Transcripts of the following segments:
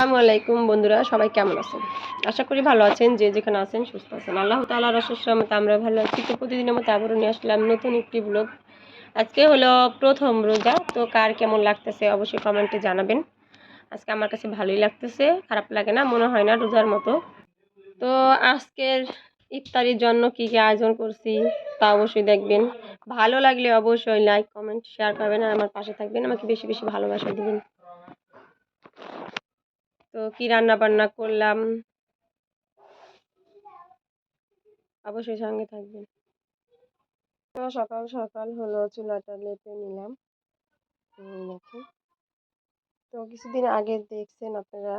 আসসালামু আলাইকুম বন্ধুরা, সবাই কেমন আছেন? আশা করি ভালো আছেন, যে যেখানে আছেন সুস্থ আছেন। আল্লাহ অশেষ রহমতে আমরা ভালো আছি। তো প্রতিদিনের মতো আবারও নিয়ে আসলাম নতুন একটি ব্লগ আজকে হলো প্রথম রোজা, তো কার কেমন লাগতেছে অবশ্যই কমেন্টে জানাবেন। আজকে আমার কাছে ভালোই লাগতেছে, খারাপ লাগে না, মনে হয় না রোজার মতো। তো আজকের ইফতারির জন্য কী কী আয়োজন করছি, তা অবশ্যই দেখবেন। ভালো লাগলে অবশ্যই লাইক কমেন্ট শেয়ার করবেন আর আমার পাশে থাকবেন। আমাকে বেশি বেশি ভালোবাসা দিবেন। তো কি রান্না বান্না করলাম? অবশ্যই সঙ্গে থাকবেন। সকাল সকাল হলো চুলাটা লেপে নিলাম। তো কিছুদিন আগে দেখছেন আপনারা,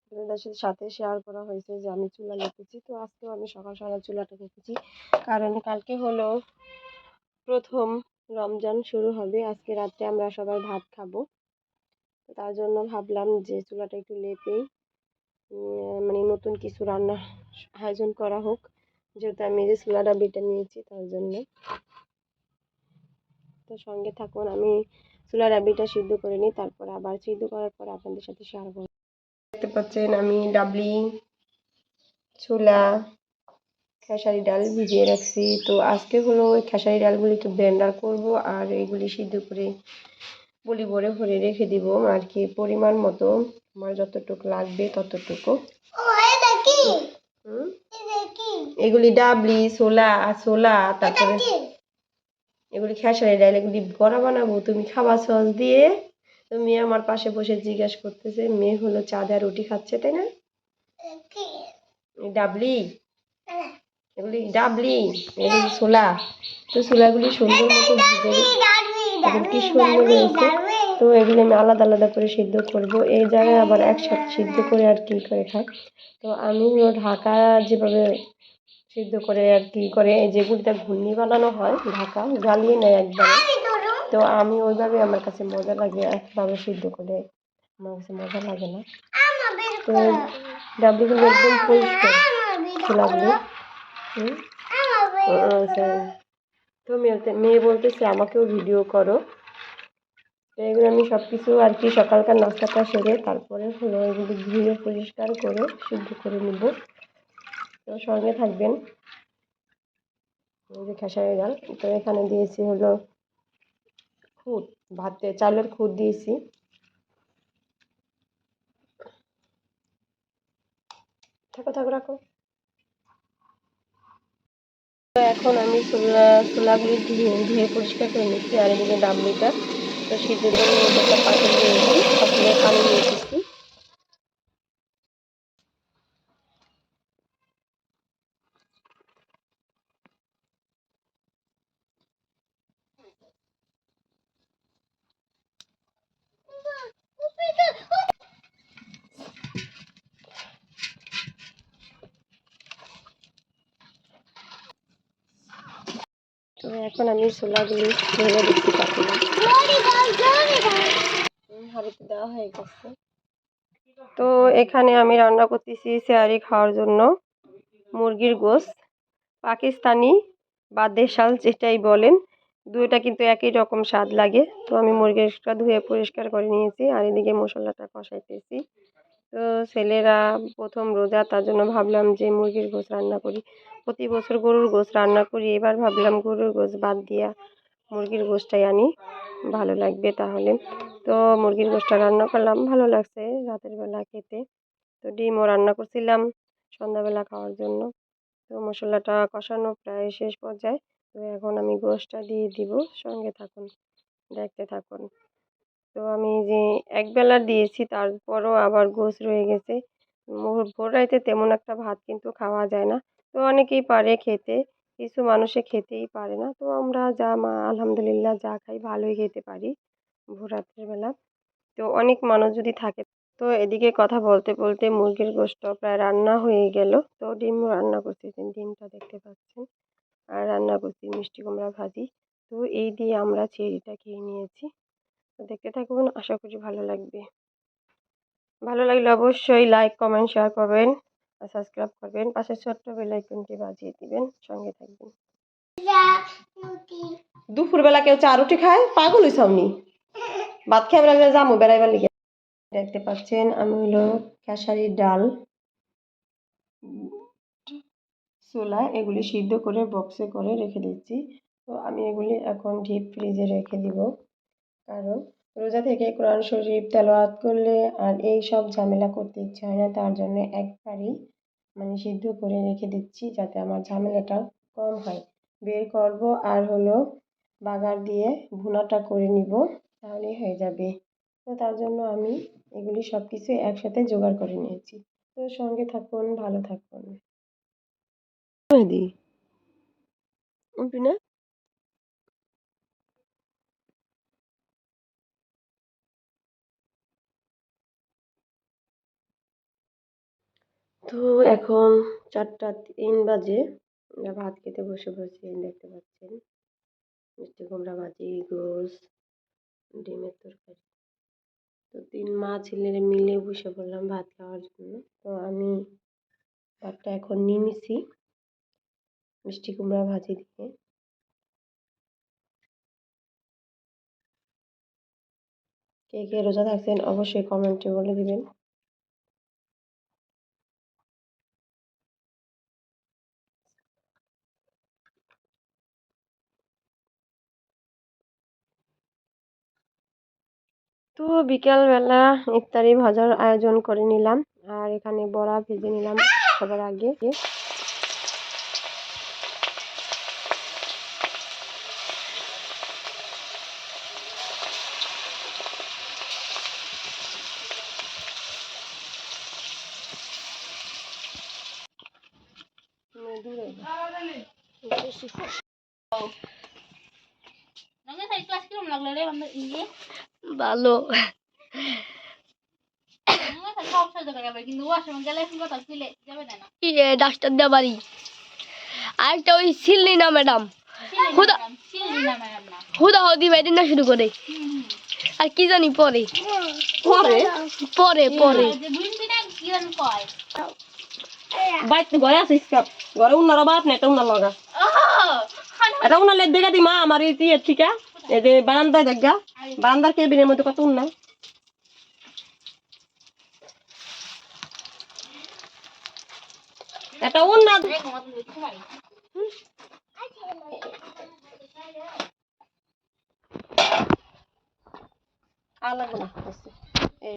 আপনাদের সাথে শেয়ার করা হয়েছে যে আমি চুলা লেপেছি। তো আজকেও আমি সকাল সকাল চুলাটা লেপেছি। কারণ কালকে হলো প্রথম রমজান শুরু হবে। আজকে রাত্রে আমরা সবাই ভাত খাব। তো তার জন্য ভাবলাম যে চুলাটা একটু লেপেই মানে নতুন কিছু রান্না আয়োজন করা হোক। যেহেতু আমি যে চুলাটা বেটে নিয়েছি তার জন্য। তো সঙ্গে থাকুন, আমি চুলার রাবিটা সিদ্ধ করে নিই, তারপর আবার সিদ্ধ করার পর আপনাদের সাথে শেয়ার করব। দেখতে পাচ্ছেন আমি ডাবলি ছোলা খেসারি ডাল ভিজিয়ে রাখছি। তো আজকে হলো ওই খেসারি ডালগুলিকে ব্লেন্ডার করব আর এগুলি সিদ্ধ করে বলি ভরে ভরে রেখে দিব আর কি। পরিমাণ মতো আমার যতটুকু লাগবে ততটুকু। হুম? এগুলি ডাবলি ছোলা ছোলা তারপরে এগুলি খেসারি ডাল এগুলি বড়া বানাবো। তুমি খাবার সস দিয়ে। তো মেয়ে আমার পাশে বসে জিজ্ঞেস করতেছে মেয়ে হলো চা দেওয়া রুটি খাচ্ছে তাই না? ডাবলি? এগুলি ডাবলি এগুলি ছোলা। তো ছোলাগুলি সুন্দর মতো ভিজে এখন কি সুন্দর হয়েছে। তো এগুলি আমি আলাদা আলাদা করে সিদ্ধ করব। এই জায়গায় আবার একসাথে সিদ্ধ করে আর কি করে খায় তো আমি ঢাকা যেভাবে সিদ্ধ করে আর কি করে এই যেগুলিতে ঘূর্ণি বানানো হয় ঢাকা জ্বালিয়ে নেয় একবারে। তো আমি ওইভাবে আমার কাছে মজা লাগে একভাবে সিদ্ধ করে আমার কাছে মজা লাগে না। তো ডাবলিগুলো একদম পরিষ্কার ছোলাগুলো হুম? তো মেয়ে মেয়ে বলতেছে, আমাকেও ভিডিও করো। তো এগুলো আমি সব কিছু আর কি সকালকার নাস্তাটা সেরে তারপরে হলো এগুলো ধুয়ে পরিষ্কার করে সিদ্ধ করে নিব। তো সঙ্গে থাকবেন যে খেসারি ডাল। তো এখানে দিয়েছি হলো খুদ, ভাতে, চালের খুদ দিয়েছি। থাকো থাকো, রাখো। তো এখন আমি ছোলা ছোলাগুলি ধুয়ে ধুয়ে পরিষ্কার করে নিচ্ছি আর এদিকে ডাবলিটা তো সেদিকে পাত্র দিয়েছি পাত্রে পানি দিয়ে দিচ্ছি। তো এখন আমি ছোলাগুলি ঢেলে দিচ্ছি পাতিলে হাঁড়িতে দেওয়া হয়ে গেছে। তো এখানে আমি রান্না করতেছি সেয়ারি খাওয়ার জন্য মুরগির গোস্ত। পাকিস্তানি বা দেশাল যেটাই বলেন, দুইটা কিন্তু একই রকম স্বাদ লাগে। তো আমি মুরগিটা ধুয়ে পরিষ্কার করে নিয়েছি আর এদিকে মশলাটা কষাইতেছি। তো ছেলেরা প্রথম রোজা, তার জন্য ভাবলাম যে মুরগির গোশ রান্না করি। প্রতি বছর গরুর গোশ রান্না করি। এবার ভাবলাম গরুর গোশ বাদ দিয়া মুরগির গোশটাই আনি। ভালো লাগবে তাহলে। তো মুরগির গোশটা রান্না করলাম। ভালো লাগছে রাতের বেলা খেতে। তো ডিমও রান্না করছিলাম সন্ধ্যাবেলা খাওয়ার জন্য। তো মশলাটা কষানো প্রায় শেষ পর্যায়ে। তো এখন আমি গোশটা দিয়ে দিব। সঙ্গে থাকুন, দেখতে থাকুন। তো আমি যে একবেলা দিয়েছি, তারপরও আবার গোস্ত রয়ে গেছে। ভোর রাইতে তেমন একটা ভাত কিন্তু খাওয়া যায় না। তো অনেকেই পারে খেতে, কিছু মানুষে খেতেই পারে না। তো আমরা যা মা, আলহামদুলিল্লাহ যা খাই ভালোই খেতে পারি ভোর রাত্রের বেলা। তো অনেক মানুষ যদি থাকে, তো এদিকে কথা বলতে বলতে মুরগির গোস্ত প্রায় রান্না হয়ে গেল। তো ডিমও রান্না করছি ডিমটা দেখতে পাচ্ছেন। আর রান্না করছি মিষ্টি কুমড়া ভাজি। তো এই দিয়ে আমরা চেরিটা খেয়ে নিয়েছি। দেখতে থাকুন, আশা করি ভালো লাগবে। ভালো লাগলে অবশ্যই লাইক কমেন্ট শেয়ার করবেন আর সাবস্ক্রাইব করবেন। পাশে ছোট্ট বেল আইকনটি বাজিয়ে দিবেন। সঙ্গে থাকবেন। দুপুরবেলা কেউ চা, রুটি খায়? পাগল হইছাওনি ভাত খেয়ে আমরা যাব বেড়াইবার লিগে। দেখতে পাচ্ছেন, আমি হলো খেসারির ডাল। ছোলা এগুলি সিদ্ধ করে বক্সে করে রেখে দিচ্ছি। তো আমি এগুলি এখন ডিপ ফ্রিজে রেখে দিব। কারণ রোজা থেকে কোরআন শরীফ তেলাওয়াত করলে আর এই সব ঝামেলা করতে ইচ্ছা হয় না, তার জন্য একবারই মানে সিদ্ধ করে রেখে দিচ্ছি যাতে আমার ঝামেলাটা কম হয়। বের করব আর হলো বাগার দিয়ে ভুনাটা করে নিব, তাহলেই হয়ে যাবে। তো তার জন্য আমি এগুলি সব কিছু একসাথে জোগাড় করে নিয়েছি। তো সঙ্গে থাকুন, ভালো থাকুন। দি না তো এখন চারটা তিন বাজে। ভাত খেতে বসে বসে দেখতে পাচ্ছেন। মিষ্টি কুমড়া ভাজি, গোস, ডিমের তরকারি। তো তিন মা ছেলের মিলে বসে পড়লাম ভাত খাওয়ার জন্য। তো আমি ভাতটা এখন নিয়ে নিছি মিষ্টি কুমড়া ভাজি দিয়ে। কে কে রোজা থাকছেন অবশ্যই কমেন্টে বলে দিবেন। তো বিকেলবেলা ইফতারি ভাজার আয়োজন করে নিলাম। আর এখানে বড়া ভেজে নিলাম সবার আগে। ভালো। ডাক্তার দেওয়া বাড়ি আরেকটা ওই সিল্লি না ম্যাডাম। হুদা চিল্লি না ম্যাডাম না। হুদা হদি বাইদিন না শুরু করে। আর কি জানি পরে। পরে? পরে বাইতে ঘরে আছে স্কাপ ঘরে উন্নার বাপ না এটা উন্নার লগা। এটা উন্নার দেখা দি মা আমার এই যে ঠিক এই যে বারান্দায় দেখা বারান্দার কেবিনের মধ্যে কত উন্না এটা উন্না দেখ মত দেখতে পারি আলাদা না এই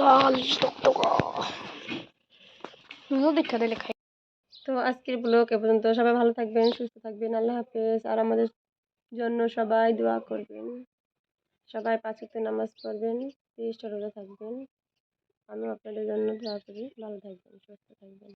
লাল টকটকা। দেখা দিলে খাই। তো আজকের ব্লগ এ পর্যন্ত সবাই ভালো থাকবেন সুস্থ থাকবেন আল্লাহ হাফেজ। আর আমাদের জন্য সবাই দোয়া করবেন। সবাই পাঁচ নামাজ পড়বেন, তিরিশটা রোজা থাকবেন। আমি আপনাদের জন্য দোয়া করি। ভালো থাকবেন, সুস্থ থাকবেন।